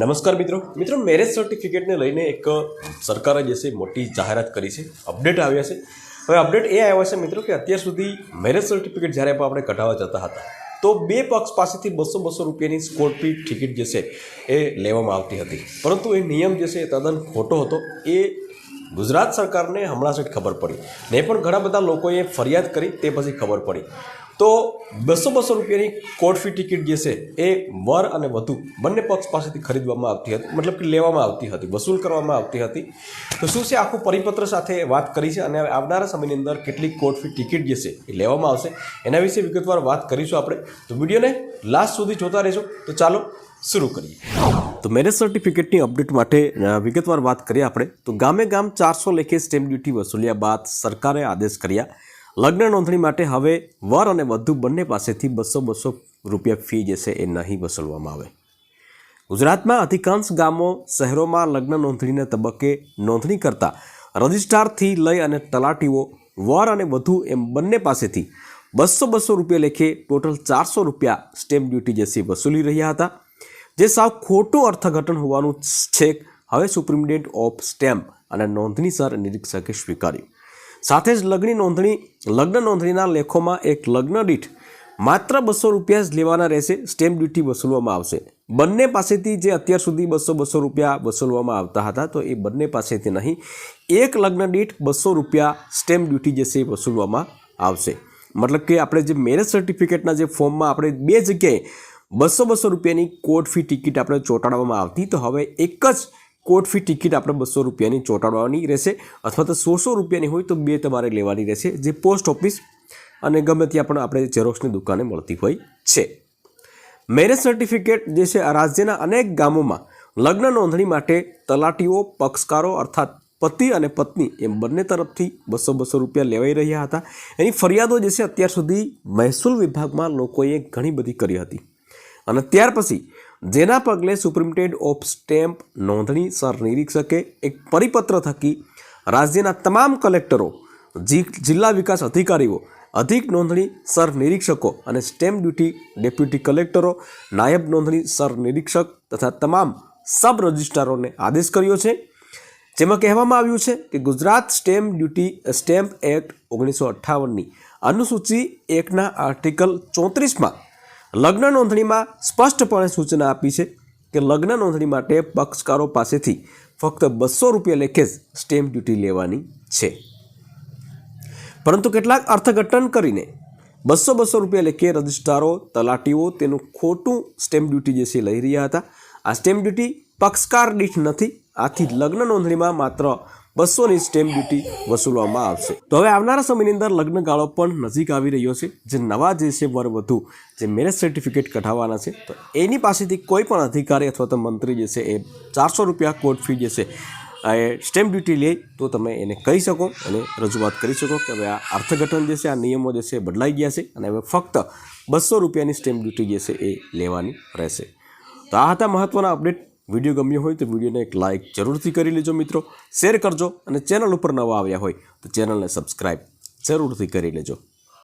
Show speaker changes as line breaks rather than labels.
નમસ્કાર મિત્રો. મિત્રો મેરેજ સર્ટિફિકેટને લઈને એક સરકારે જે છે મોટી જાહેરાત કરી છે. અપડેટ આવ્યા છે. હવે અપડેટ એ આવ્યા છે મિત્રો કે અત્યાર સુધી મેરેજ સર્ટિફિકેટ જ્યારે પણ આપણે કઢાવવા જતા હતા, તો બે પક્ષ પાસેથી બસો બસો રૂપિયાની સ્કોર્પી ટિકિટ જે છે એ લેવામાં આવતી હતી. પરંતુ એ નિયમ જે છે એ તદ્દન ખોટો હતો. એ ગુજરાત સરકારને હમણાં જ ખબર પડી. ને પણ ઘણા બધા લોકોએ ફરિયાદ કરી, તે પછી ખબર પડી. તો બસો બસો રૂપિયાની કોર્ટ ફી ટિકિટ જે છે એ વર અને વધુ બંને પક્ષ પાસેથી ખરીદવામાં આવતી હતી. મતલબ કે લેવામાં આવતી હતી, વસૂલ કરવામાં આવતી હતી. તો શું છે? આખું પરિપત્ર સાથે વાત કરી છે અને આવનારા સમયની અંદર કેટલી કોર્ટ ટિકિટ જે છે એ લેવામાં આવશે એના વિશે વિગતવાર વાત કરીશું આપણે. તો વિડીયોને લાસ્ટ સુધી જોતા રહેશો તો ચાલો શરૂ કરીએ. તો મેરેજ સર્ટિફિકેટની અપડેટ માટે વિગતવાર વાત કરીએ આપણે. તો ગામે ગામ ચારસો લેખે સ્ટેમ્પ ડ્યુટી વસૂલ્યા બાદ સરકારે આદેશ કર્યા. લગ્ન નોંધણી માટે હવે વર અને વધુ બંને પાસેથી બસો બસો રૂપિયા ફી જે છે એ નહીં વસૂલવામાં આવે. ગુજરાતમાં અધિકાંશ ગામો શહેરોમાં લગ્ન નોંધણીના તબક્કે નોંધણી કરતા રજિસ્ટ્રારથી લઈ અને તલાટીઓ, વર અને વધુ એમ બંને પાસેથી બસો બસો રૂપિયા લેખે ટોટલ ચારસો રૂપિયા સ્ટેમ્પ ડ્યુટી જેસી વસૂલી રહ્યા હતા. જે સાવ ખોટું અર્થઘટન હોવાનું છેક હવે સુપ્રિમડેન્ટ ઓફ સ્ટેમ્પ અને નોંધણીસર નિરીક્ષકે સ્વીકાર્યું. સાથે જ લગ્ન નોંધણી, લગ્ન નોંધણીના લેખોમાં એક લગ્ન દીઠ માત્ર બસો રૂપિયા જ લેવાના રહેશે સ્ટેમ્પ ડ્યુટી વસૂલવામાં આવશે. બંને પાસેથી જે અત્યાર સુધી બસો બસો રૂપિયા વસૂલવામાં આવતા હતા, તો એ બંને પાસેથી નહીં, એક લગ્ન દીઠ બસો રૂપિયા સ્ટેમ્પ ડ્યુટી જે છે એ વસૂલવામાં આવશે. મતલબ કે આપણે જે મેરેજ સર્ટિફિકેટના જે ફોર્મમાં આપણે બે જગ્યાએ બસો બસો રૂપિયાની કોર્ટ ફી ટિકિટ આપણે ચોંટાડવામાં આવતી, તો હવે એક જ કોર્ટ ફી ટિકિટ આપણે બસો રૂપિયાની ચોંટાડવાની રહેશે અથવા તો સો સો રૂપિયાની હોય તો બે તમારે લેવાની રહેશે જે પોસ્ટ ઓફિસ અને ગમે ત્યાં પણ આપણે ઝેરોક્ષની દુકાને મળતી હોય છે. મેરેજ સર્ટિફિકેટ જે છે રાજ્યના અનેક ગામોમાં લગ્ન નોંધણી માટે તલાટીઓ, પક્ષકારો અર્થાત પતિ અને પત્ની એમ બંને તરફથી બસો બસો રૂપિયા લેવાઈ રહ્યા હતા. એની ફરિયાદો જે છે અત્યાર સુધી મહેસૂલ વિભાગમાં લોકોએ ઘણી બધી કરી હતી. અને ત્યાર પછી જેના પગલે સુપ્રિમટેન્ડન્ટ ઓફ સ્ટેમ્પ નોંધણી સર નિરીક્ષકે એક પરિપત્ર થકી રાજ્યના તમામ કલેક્ટરો જિલ્લા વિકાસ અધિકારીઓ, અધિક નોંધણી સર નિરીક્ષકો અને સ્ટેમ્પ ડ્યુટી ડેપ્યુટી કલેક્ટરો, નાયબ નોંધણી સર નિરીક્ષક તથા તમામ સબ રજિસ્ટ્રારોને આદેશ કર્યો છે. જેમાં કહેવામાં આવ્યું છે કે Gujarat stamp duty, stamp act ઓગણીસો અઠ્ઠાવનની અનુસૂચિ એકના આર્ટિકલ ચોત્રીસમાં લગ્ન નોંધણીમાં સ્પષ્ટપણે સૂચના આપી છે કે લગ્ન નોંધણી માટે પક્ષકારો પાસેથી ફક્ત બસો રૂપિયા લેખે જ સ્ટેમ્પ ડ્યુટી લેવાની છે. પરંતુ કેટલાક અર્થઘટન કરીને બસો બસો રૂપિયા લેખે રજિસ્ટ્રારો, તલાટીઓ તેનું ખોટું સ્ટેમ્પ ડ્યુટી જે છે લઈ રહ્યા હતા. આ સ્ટેમ્પ ડ્યુટી પક્ષકાર દીઠ નથી, આથી લગ્ન નોંધણીમાં માત્ર બસોની સ્ટેમ્પ ડ્યુટી વસૂલવામાં આવશે. તો હવે આવનારા સમયની અંદર લગ્નગાળો પણ નજીક આવી રહ્યો છે. જે નવા જે છે વર વધુ, જે મેરેજ સર્ટિફિકેટ કઢાવવાના છે, તો એની પાસેથી કોઈ પણ અધિકારી અથવા તો મંત્રી જે છે એ ચારસો રૂપિયા કોર્ટ ફી જે છે, એ સ્ટેમ્પ ડ્યુટી લે તો તમે એને કહી શકો અને રજૂઆત કરી શકો કે હવે આ અર્થઘટન જે છે, આ નિયમો જે છે બદલાઈ ગયા છે અને હવે ફક્ત બસો રૂપિયાની સ્ટેમ્પ ડ્યુટી જે છે એ લેવાની રહેશે. તો આ હતા મહત્ત્વના અપડેટ વીડિયો ગમ્યો હોય તો વિડીયોને એક લાઇક જરૂરથી કરી લેજો મિત્રો. શેર કરજો અને ચેનલ ઉપર નવા આવ્યા હોય તો ચેનલને સબસ્ક્રાઈબ જરૂરથી કરી લેજો.